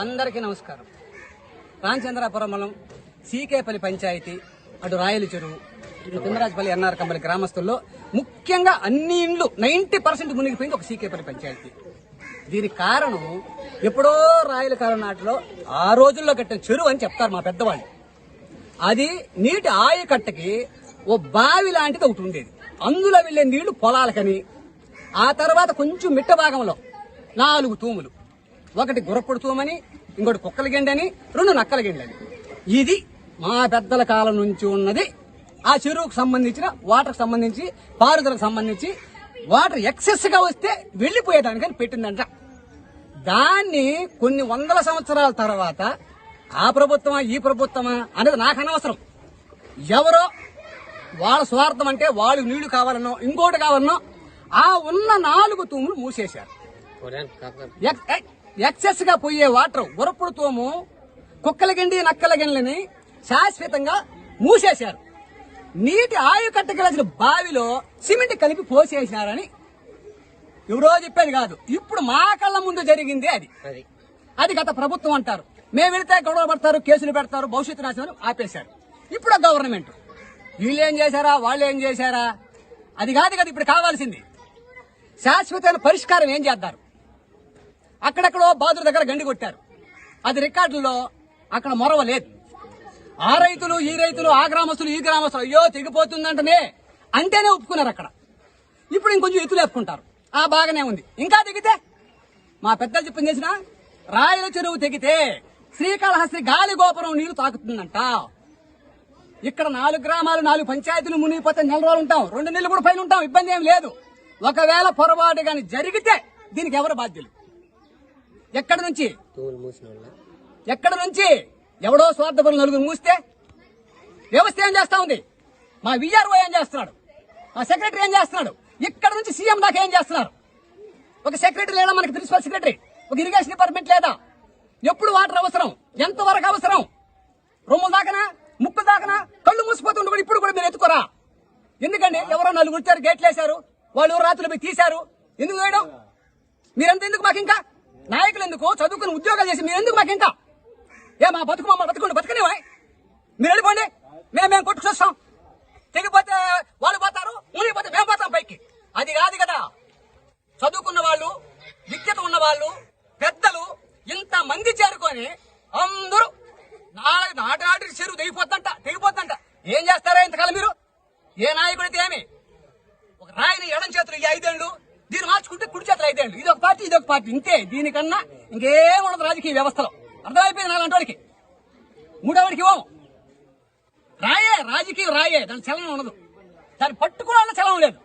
అందరికీ నమస్కారం. రామచంద్రాపురం మండలం సీకేపల్లి పంచాయతీ అటు రాయల చెరువు ఇటు తిమ్మరాజపల్లి ఎన్ఆర్ కంపల్లి గ్రామస్తుల్లో ముఖ్యంగా అన్ని ఇండ్లు నైన్టీ పర్సెంట్ మునిగిపోయింది ఒక సీకేపల్లి పంచాయతీ. దీనికి కారణం ఎప్పుడో రాయల కాలం నాటిలో ఆ రోజుల్లో కట్టిన చెరువు అని చెప్తారు మా పెద్దవాళ్ళు. అది నీటి ఆయకట్టకి ఓ బావి లాంటిది ఒకటి ఉండేది. అందులో వెళ్ళే నీళ్ళు పొలాలకని ఆ తర్వాత కొంచెం మిట్ట భాగంలో నాలుగు తూములు. ఒకటి గుర్రపుడు తూమని ఇంకోటి కుక్కల గెండని రెండు నక్కల గెండని. ఇది మా పెద్దల కాలం నుంచి ఉన్నది. ఆ చెరువుకు సంబంధించిన వాటర్కి సంబంధించి పారుదలకు సంబంధించి వాటర్ ఎక్సెస్గా వస్తే వెళ్ళిపోయేదానికని పెట్టిందంట. దాన్ని కొన్ని వందల సంవత్సరాల తర్వాత ఆ ప్రభుత్వమా ఈ ప్రభుత్వమా అనేది నాకు అనవసరం. ఎవరో వాళ్ళ స్వార్థం అంటే వాళ్ళు నీళ్ళు కావాలనో ఇంకోటి కావాలనో ఆ ఉన్న నాలుగు తూములు మూసేశారు. ఎక్సెస్గా పోయే వాటర్ ఉరపుడు తోము కుక్కల గిండి నక్కల గిండ్లని శాశ్వతంగా మూసేశారు. నీటి ఆయు కట్టగలసిన బావిలో సిమెంట్ కలిపి పోసేసినారని ఎవరో చెప్పేది కాదు. ఇప్పుడు మా కళ్ళ ముందు జరిగింది అది. అది. గత ప్రభుత్వం అంటారు. మేము వెళితే గొడవ పడతారు కేసులు పెడతారు భవిష్యత్తు నాశనం ఆపేశారు. ఇప్పుడు గవర్నమెంట్ వీళ్ళు ఏం చేశారా? వాళ్ళు ఏం చేశారా? అది కాదు కదా ఇప్పుడు కావాల్సింది. శాశ్వతమైన పరిష్కారం ఏం చేద్దారు? అక్కడెక్కడో బాదుల దగ్గర గండి కొట్టారు. అది రికార్డుల్లో అక్కడ మొరవ లేదు. ఆ రైతులు ఈ రైతులు ఆ గ్రామస్తులు ఈ గ్రామస్తులు అయ్యో తెగిపోతుందంటనే అంటేనే ఒప్పుకున్నారు అక్కడ. ఇప్పుడు ఇంకొంచెం ఎత్తులు వేసుకుంటారు ఆ బాగానే ఉంది. ఇంకా తెగితే? మా పెద్దలు చెప్పింది చేసిన రాయల చెరువు తెగితే శ్రీకాళహస్తి గాలి గోపురం నీరు తాకుతుందంట. ఇక్కడ నాలుగు గ్రామాలు నాలుగు పంచాయతీలు మునిగిపోతే నెల రోజులు ఉంటాం. రెండు నెలలు కూడా పైన ఉంటాం. ఇబ్బంది ఏం లేదు. ఒకవేళ పొరపాటు కానీ జరిగితే దీనికి ఎవరు బాధ్యులు? ఎక్కడి నుంచి? ఎక్కడి నుంచి? ఎవడో స్వార్థపరులు నలుగురు మూస్తే వ్యవస్థ ఏం చేస్తా ఉంది? మా విఆర్ఓ ఏం చేస్తున్నాడు? మా సెక్రటరీ ఏం చేస్తున్నాడు? ఇక్కడ నుంచి సీఎం దాకా ఏం చేస్తున్నారు? ఒక సెక్రటరీ లేదా మనకి ప్రిన్సిపల్ సెక్రటరీ ఒక ఇరిగేషన్ డిపార్ట్మెంట్ లేదా? ఎప్పుడు వాటర్ అవసరం? ఎంత వరకు అవసరం? రొమ్ముల దాకనా? ముక్కు దాకనా? కళ్ళు మూసిపోతుండే కూడా ఇప్పుడు కూడా మీరు ఎత్తుకోరా? ఎందుకండి? ఎవరో నలుగురు గేట్లు వేశారు వాళ్ళు రాత్రులు పోయి తీశారు. ఎందుకు వేయడం? మీరంతా ఎందుకు మాకు ఇంకా నాయకులు ఎందుకు? చదువుకుని ఉద్యోగాలు చేసి మీరు ఎందుకు మాకు ఇంకా ఏ మా బతుకు మమ్మల్ని బతుకుండి బతుకునేవా మీరు వెళ్ళిపోండి మేము మేము కొట్టు చూస్తాం. తెగిపోతే వాళ్ళు పోతారు మునిగిపోతే మేము పోతాం పైకి. అది కాదు కదా. చదువుకున్న వాళ్ళు విద్యత ఉన్న వాళ్ళు పెద్దలు ఇంత మంది చేరుకొని అందరూ నాలుగు నాటి నాటి చెరువు తెగిపోతుంట తెగిపోతుందంట ఏం చేస్తారా ఇంతకాలం మీరు? ఏ నాయకుడితే ఏమి? ఒక రాయిని ఎడం చేతులు ఈ ఐదేళ్ళు దీన్ని మార్చుకుంటే కుడి చేతులు ఐదేళ్ళు ఇది ఒక పార్టీ ఇది ఒక పార్టీ. ఇంతే. దీనికన్నా ఇంకేం ఉండదు రాజకీయ వ్యవస్థలో. అర్థమైపోయింది నాలుగు వాడికి? మూడోవాడికి ఇవ్వము. రాయే రాజకీయం రాయే. దాని చలనం ఉండదు. దాన్ని పట్టుకోవాలన్న చలనం లేదు.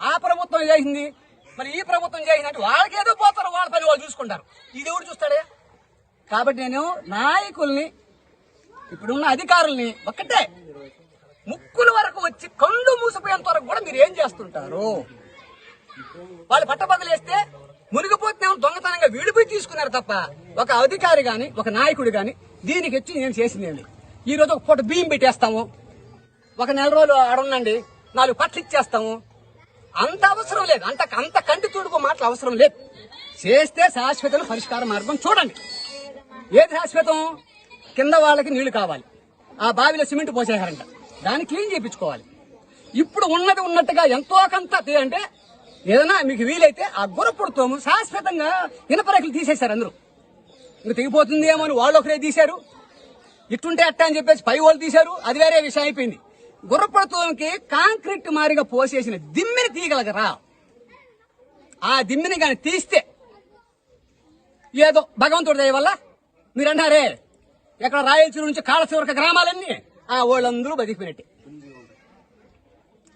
ఆ ప్రభుత్వం చేసింది? మరి ఈ ప్రభుత్వం చేసినట్టు వాళ్ళకేదో పోతారు వాళ్ళ పని వాళ్ళు చూసుకుంటారు. ఇది ఎవరు చూస్తాడే? కాబట్టి నేను నాయకుల్ని ఇప్పుడున్న అధికారుల్ని ఒక్కటే. ముక్కుల వరకు వచ్చి కళ్ళు మూసిపోయేంత వరకు కూడా మీరు ఏం చేస్తుంటారు? వాళ్ళు పట్టబద్దలు వేస్తే మునిగిపోతే దొంగతనంగా విడిపోయి తీసుకున్నారు తప్ప ఒక అధికారి గాని ఒక నాయకుడు గాని దీనికి వచ్చి నేను చేసింది ఈ రోజు ఒక పూట బియ్యం పెట్టేస్తాము. ఒక నెల రోజులు అడనండి నాలుగు పట్లు ఇచ్చేస్తాము. అంత అవసరం లేదు. అంత అంత కంటి తుడుపు మాటలు అవసరం లేదు. చేస్తే శాశ్వతం పరిష్కార మార్గం చూడండి. ఏది శాశ్వతం? కింద వాళ్ళకి నీళ్ళు కావాలి. ఆ బావిలో సిమెంట్ పోసేశారంట దాన్ని క్లీన్ చేయించుకోవాలి. ఇప్పుడు ఉన్నది ఉన్నట్టుగా ఎంతో కొంత అంటే ఏదైనా మీకు వీలైతే ఆ గురపుడుతోము శాశ్వతంగా ఇనపరేకులు తీసేశారు అందరూ. ఇంక తెగిపోతుంది ఏమో అని వాళ్ళు ఒకరే తీశారు. ఇట్టుంటే అట్ట అని చెప్పేసి పై వాళ్ళు తీశారు. అది వేరే విషయం అయిపోయింది. గుర్రపడుతోకి కాంక్రీట్ మారిగా పోసేసిన దిమ్మిని తీయగలగరా? ఆ దిమ్మిని కానీ తీస్తే ఏదో భగవంతుడి దయ వల్ల? మీరు అన్నారే ఎక్కడ రాయలసీమ నుంచి కాళశివరక గ్రామాలన్నీ? ఆ వాళ్ళందరూ బతికిపోయినట్టే.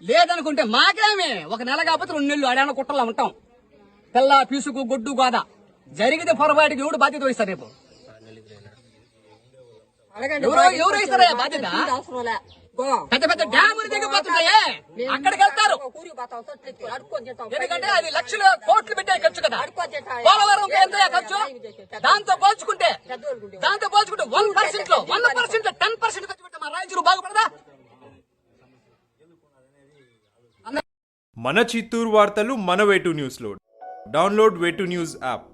లేదనుకుంటే మాకేమే. ఒక నెల కాకపోతే రెండు నెలలు అడాన కుట్టలో ఉంటాం. పిల్ల పీసుకు గొడ్డు గోద జరిగితే పొరపాటుకి ఎవడు బాధ్యత వహిస్తారు రేపు? ఎవరో ఎవరు ఇస్తారా బాధ్యత? పెద్ద పెద్ద డ్యాములు దిగిపోతున్నాయే. అక్కడికి వెళ్తారు. ఎందుకంటే అది లక్షల కోట్లు పెట్టే ఖర్చు కదా. పోలవరం ఎంత ఖర్చు. దాంతో పోల్చుకుంటే దాంతో పోల్చుకుంటే వన్ పర్సెంట్లో వన్ పర్సెంట్ టెన్ పర్సెంట్ ఖర్చు పెట్టే మా రాయచూరు బాగుపడదా? మన చిత్తూరు వార్తలు మన వేటు న్యూస్లో డౌన్లోడ్ వేటు న్యూస్ యాప్.